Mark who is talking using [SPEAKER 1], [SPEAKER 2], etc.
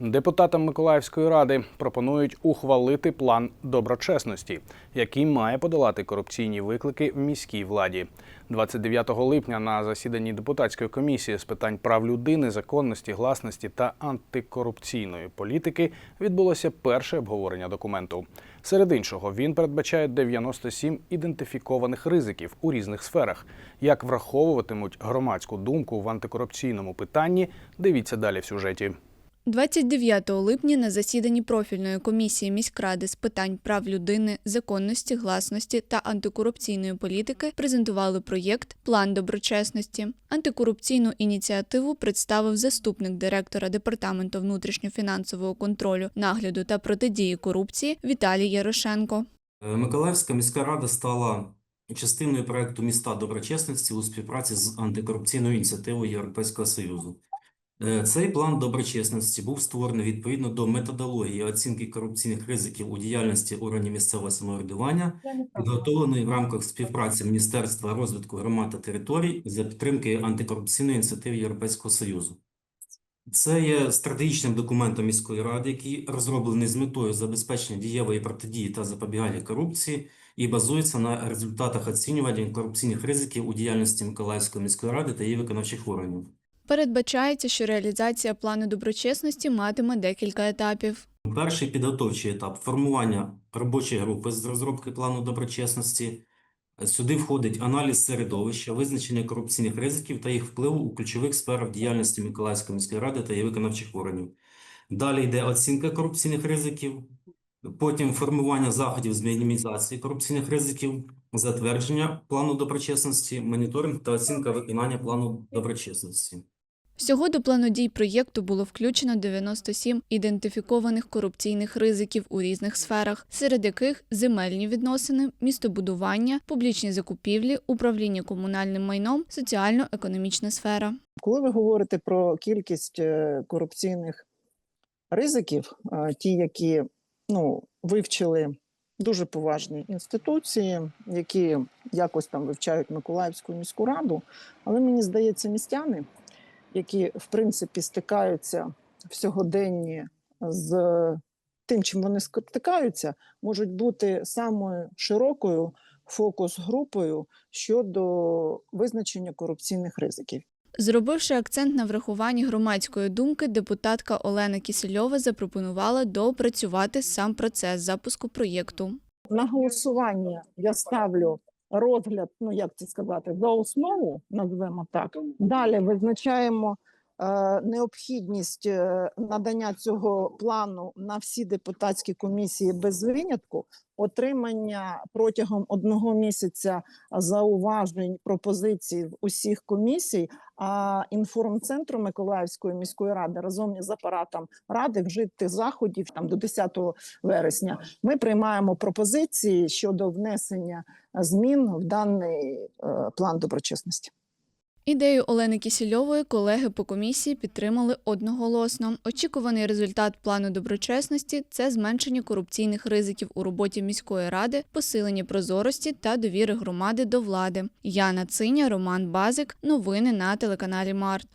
[SPEAKER 1] Депутатам Миколаївської ради пропонують ухвалити план доброчесності, який має подолати корупційні виклики в міській владі. 29 липня на засіданні депутатської комісії з питань прав людини, законності, гласності та антикорупційної політики відбулося перше обговорення документу. Серед іншого, він передбачає 97 ідентифікованих ризиків у різних сферах. Як враховуватимуть громадську думку в антикорупційному питанні, дивіться далі в сюжеті.
[SPEAKER 2] 29 липня на засіданні профільної комісії міськради з питань прав людини, законності, гласності та антикорупційної політики презентували проєкт План доброчесності. Антикорупційну ініціативу представив заступник директора департаменту внутрішньофінансового контролю, нагляду та протидії корупції Віталій Ярошенко.
[SPEAKER 3] Е, Миколаївська міська рада стала частиною проекту міста доброчесності у співпраці з антикорупційною ініціативою Європейського Союзу. Е, Цей план доброчесності був створений відповідно до методології оцінки корупційних ризиків у діяльності органів місцевого самоврядування, підготовленої в рамках співпраці Міністерства розвитку громад та територій за підтримки антикорупційної ініціативи Європейського Союзу. Це є стратегічним документом міської ради, який розроблений з метою забезпечення дієвої протидії та запобігання корупції і базується на результатах оцінювання корупційних ризиків у діяльності Миколаївської міської ради та її виконавчих органів.
[SPEAKER 2] Передбачається, що реалізація плану доброчесності матиме декілька етапів.
[SPEAKER 3] Перший підготовчий етап формування робочої групи з розробки плану доброчесності. Сюди входить аналіз середовища, визначення корупційних ризиків та їх впливу у ключових сферах діяльності Миколаївської міської ради та її виконавчих органів. Далі йде оцінка корупційних ризиків, потім формування заходів з мінімізації корупційних ризиків, затвердження плану доброчесності, моніторинг та оцінка виконання плану доброчесності.
[SPEAKER 2] Всього до плану дій проєкту було включено 97 ідентифікованих корупційних ризиків у різних сферах, серед яких земельні відносини, містобудування, публічні закупівлі, управління комунальним майном, соціально-економічна сфера.
[SPEAKER 4] Коли ви говорите про кількість е, корупційних ризиків, е, ті, які ну, вивчили дуже поважні інституції, які якось там вивчають Миколаївську міську раду, але мені здається, містяни, які в принципі стикаються в сьогоденні з тим, чим вони стикаються, можуть бути самою широкою фокус-групою щодо визначення корупційних ризиків.
[SPEAKER 2] Зробивши акцент на врахуванні громадської думки, депутатка Олена Кісельова запропонувала доопрацювати сам процес запуску проєкту.
[SPEAKER 4] На голосування я ставлю розгляд, ну як це сказати, за основу, назвемо так. Далі визначаємо необхідність е, надання цього плану на всі депутатські комісії без винятку, отримання протягом одного місяця зауважень, пропозицій в усіх комісій. А інформцентру Миколаївської міської ради разом із апаратом ради вжити заходів там до 10 вересня. Ми приймаємо пропозиції щодо внесення змін в даний е, план доброчесності.
[SPEAKER 2] Ідею Олени Кісільової колеги по комісії підтримали одноголосно. Очікуваний результат плану доброчесності це зменшення корупційних ризиків у роботі міської ради, посилення прозорості та довіри громади до влади. Яна Циня, Роман Базик. Новини на телеканалі Март.